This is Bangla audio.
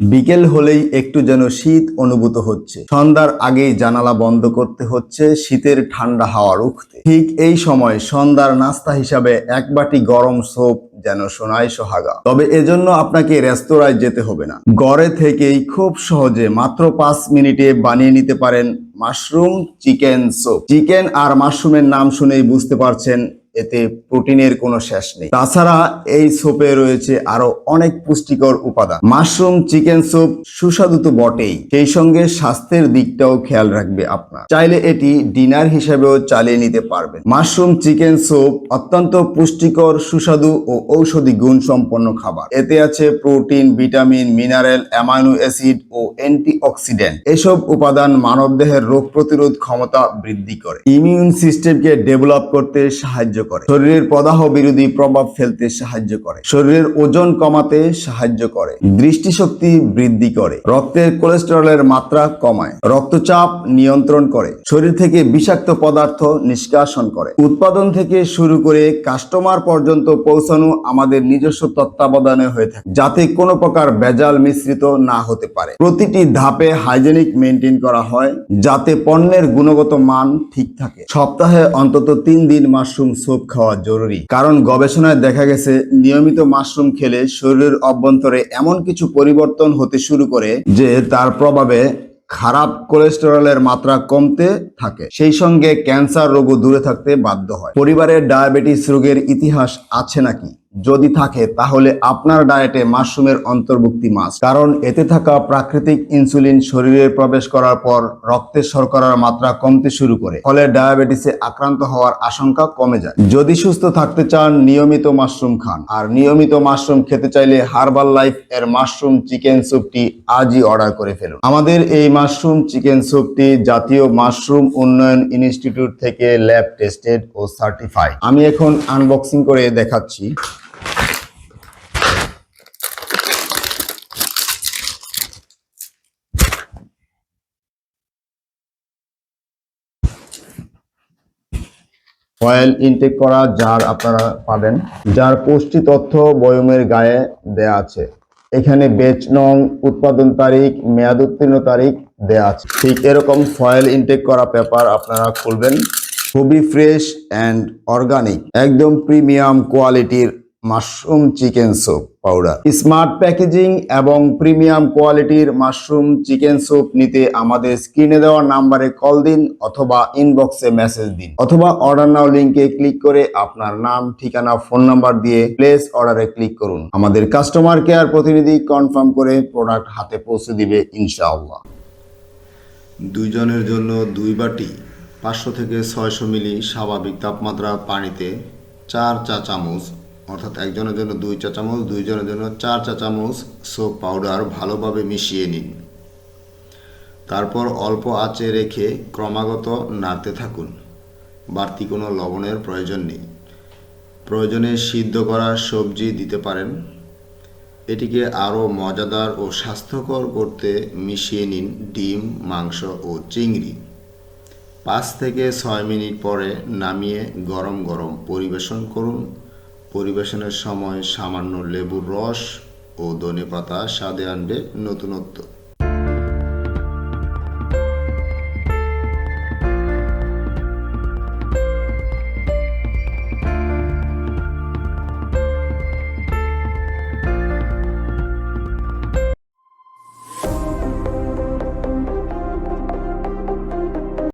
বিকেল হলেই একটু যেন শীত অনুভূত হচ্ছে। সন্ধ্যার আগেই জানালা বন্ধ করতে হচ্ছে শীতের ঠান্ডা হাওয়া রুখতে। ঠিক এই সময় সন্ধ্যার নাস্তা হিসাবে এক বাটি গরম সোপ যেন সোনায় সোহাগা। তবে এজন্য আপনাকে রেস্তোরাঁয় যেতে হবে না। গড়ে থেকেই খুব সহজে মাত্র পাঁচ মিনিটে বানিয়ে নিতে পারেন মাশরুম চিকেন সোপ চিকেন আর মাশরুমের নাম শুনেই বুঝতে পারছেন এতে প্রোটিনের কোনো শেষ নেই। তাছাড়া এই সোপে রয়েছে আরও অনেক পুষ্টিকর উপাদান। মাশরুম, চিকেন স্যুপ সুস্বাদু তো বটেই। সেই সঙ্গে স্বাস্থ্যের দিকটাও খেয়াল রাখবে আপনার। চাইলে এটি ডিনার হিসেবেও চালিয়ে নিতে পারবেন। মাশরুম, চিকেন স্যুপ অত্যন্ত পুষ্টিকর, সুস্বাদু ও ঔষধি গুণ সম্পন্ন খাবার। এতে আছে protein, vitamin, mineral, amino acid ও অ্যান্টিঅক্সিডেন্ট। এসব উপাদান মানবদেহের রোগ প্রতিরোধ ক্ষমতা বৃদ্ধি করে। ইমিউন সিস্টেমকে ডেভেলপ করতে সাহায্য করে। শরীরের প্রদাহ বিরোধী প্রভাব ফেলতে সাহায্য করে। শরীরের ওজন কমাতে সাহায্য করে। দৃষ্টিশক্তি বৃদ্ধি করে। রক্তের কোলেস্টেরলের মাত্রা কমায়। রক্তচাপ নিয়ন্ত্রণ করে। শরীর থেকে বিষাক্ত পদার্থ নিষ্কাশন করে। উৎপাদন থেকে শুরু করে কাস্টমার পর্যন্ত পৌঁছানো আমাদের নিজস্ব তত্ত্বাবধানে হয়ে থাকে, যাতে কোনো প্রকার ভেজাল মিশ্রিত না হতে পারে। প্রতিটি ধাপে হাইজেনিক মেনটেন করা হয়, যাতে পণ্যের গুণগত মান ঠিক থাকে। সপ্তাহে অন্তত তিন দিন মাশরুম স্যুপ খাওয়া জরুরি। কারণ গবেষণায় দেখা গেছে, নিয়মিত মাশরুম খেলে শরীরের অভ্যন্তরে এমন কিছু পরিবর্তন হতে শুরু করে যে তার প্রভাবে খারাপ কোলেস্টেরলের মাত্রা কমতে থাকে। সেই সঙ্গে ক্যান্সার রোগও দূরে থাকতে বাধ্য হয়। পরিবারের ডায়াবেটিস রোগের ইতিহাস আছে নাকি? যদি থাকে, তাহলে আপনার ডায়েটে মাশরুমের অন্তর্ভুক্তি মাস কারণ এতে থাকা প্রাকৃতিক ইনসুলিন শরীরে প্রবেশ করার পর রক্তের শর্করার মাত্রা কমতে শুরু করে, ফলে ডায়াবেটিসে আক্রান্ত হওয়ার আশঙ্কা কমে যায়। যদি সুস্থ থাকতে চান, নিয়মিত মাশরুম খান। আর নিয়মিত মাশরুম খেতে চাইলে হার্বাল লাইফ এর মাশরুম চিকেন স্যুপটি আজই অর্ডার করে ফেলুন। আমাদের এই মাশরুম চিকেন স্যুপটি জাতীয় মাশরুম উন্নয়ন ইনস্টিটিউট থেকে ল্যাব টেস্টেড ও সার্টিফাইড আমি এখন আনবক্সিং করে দেখাচ্ছি। অয়েল ইনটেক করা জার আপনারা পাবেন, যার পুষ্টি তথ্য বয়মের গায়ে দেয়া আছে। এখানে বেচ নং, উৎপাদন তারিখ, মেয়াদ উত্তীর্ণ তারিখ দেয়া আছে। ঠিক এরকম ফয়েল ইনটেক করা পেপার আপনারা খুলবেন। খুবই ফ্রেশ অ্যান্ড অর্গানিক একদম প্রিমিয়াম কোয়ালিটির mushroom chicken soup powder smart packaging এবং প্রিমিয়াম কোয়ালিটির মাশরুম চিকেন স্যুপ নিতে আমাদের স্ক্রিনে দেওয়া নাম্বারে কল দিন অথবা ইনবক্সে মেসেজ দিন। অথবা অর্ডার নাও লিংকে ক্লিক করে আপনার নাম, ঠিকানা ফোন নাম্বার দিয়ে প্লেস অর্ডারে ক্লিক করুন। আমাদের কাস্টমার কেয়ার প্রতিনিধি কনফার্ম করে প্রোডাক্ট হাতে পৌঁছে দিবে ইনশাআল্লাহ। দুইজনের জন্য দুই বাটি পাঁচশো থেকে ছয়শো মিলি স্বাভাবিক তাপমাত্রা পানিতে চার চা চামচ অর্থাৎ একজনের জন্য দুই চা চামচ দুইজনের জন্য চার চা চামচ সোপ পাউডার ভালোভাবে মিশিয়ে নিন। তারপর অল্প আঁচে রেখে ক্রমাগত নাড়তে থাকুন। বাড়তি কোনো লবণের প্রয়োজন নেই। প্রয়োজনে সিদ্ধ করা সবজি দিতে পারেন। এটিকে আরও মজাদার ও স্বাস্থ্যকর করতে মিশিয়ে নিন ডিম, মাংস ও চিংড়ি। পাঁচ থেকে ছয় মিনিট পরে নামিয়ে গরম গরম পরিবেশন করুন। পরিবেশনের সময় সামান্য লেবুর রস ও ধনেপাতা স্বাদে আনবে নতুনত্ব।